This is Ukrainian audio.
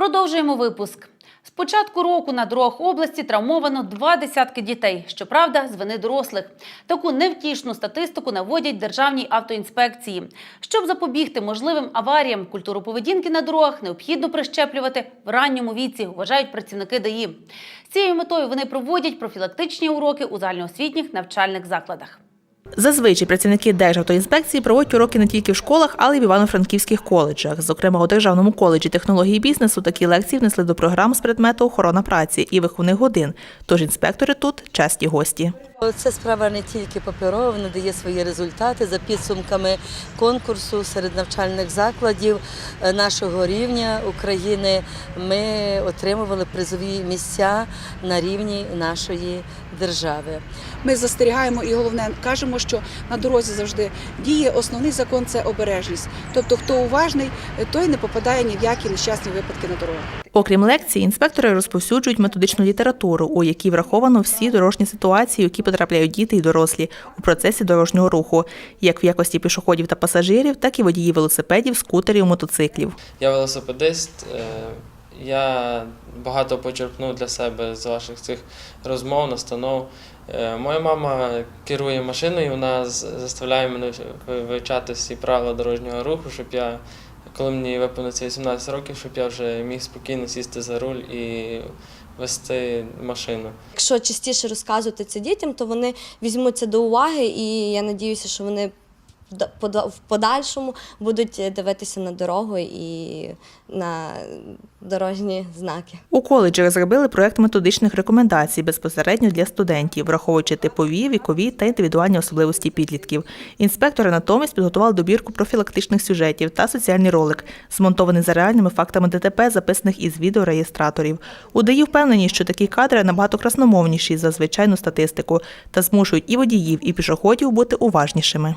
Продовжуємо випуск. З початку року на дорогах області травмовано два десятки дітей. Щоправда, з вини дорослих. Таку невтішну статистику наводять державній автоінспекції. Щоб запобігти можливим аваріям, культуру поведінки на дорогах необхідно прищеплювати в ранньому віці, вважають працівники ДАІ. З цією метою вони проводять профілактичні уроки у загальноосвітніх навчальних закладах. Зазвичай працівники Державтоінспекції проводять уроки не тільки в школах, але й в івано-франківських коледжах. Зокрема, у Державному коледжі технології бізнесу такі лекції внесли до програм з предмету охорона праці і виховних годин. Тож інспектори тут часті гості. Це справа не тільки паперова, вона дає свої результати за підсумками конкурсу серед навчальних закладів е, нашого рівня України. Ми отримували призові місця на рівні нашої держави. Ми застерігаємо і головне кажемо, що на дорозі завжди діє основний закон це обережність. Тобто, хто уважний, той не попадає ні в які нещасні випадки на дорогах. Окрім лекцій, інспектори розповсюджують методичну літературу, у якій враховано всі дорожні ситуації, які потрапляють діти і дорослі у процесі дорожнього руху, як в якості пішоходів та пасажирів, так і водіїв велосипедів, скутерів, мотоциклів. Я велосипедист. е, Я багато почерпнув для себе з ваших цих розмов, настанов. Е, Моя мама керує машиною, вона заставляє мене вивчати всі правила дорожнього руху, щоб я, коли мені виповниться 18 років, щоб я вже міг спокійно сісти за руль і вести машину. Якщо частіше розказувати це дітям, то вони візьмуться до уваги, і я надіюся, що вони в подальшому будуть дивитися на дорогу і на дорожні знаки. У коледжі розробили проект методичних рекомендацій безпосередньо для студентів, враховуючи типові, вікові та індивідуальні особливості підлітків. Інспектори натомість підготували добірку профілактичних сюжетів та соціальний ролик, змонтований за реальними фактами ДТП, записаних із відеореєстраторів. У ДАІ впевнені, що такі кадри набагато красномовніші за звичайну статистику та змушують і водіїв, і пішоходів бути уважнішими.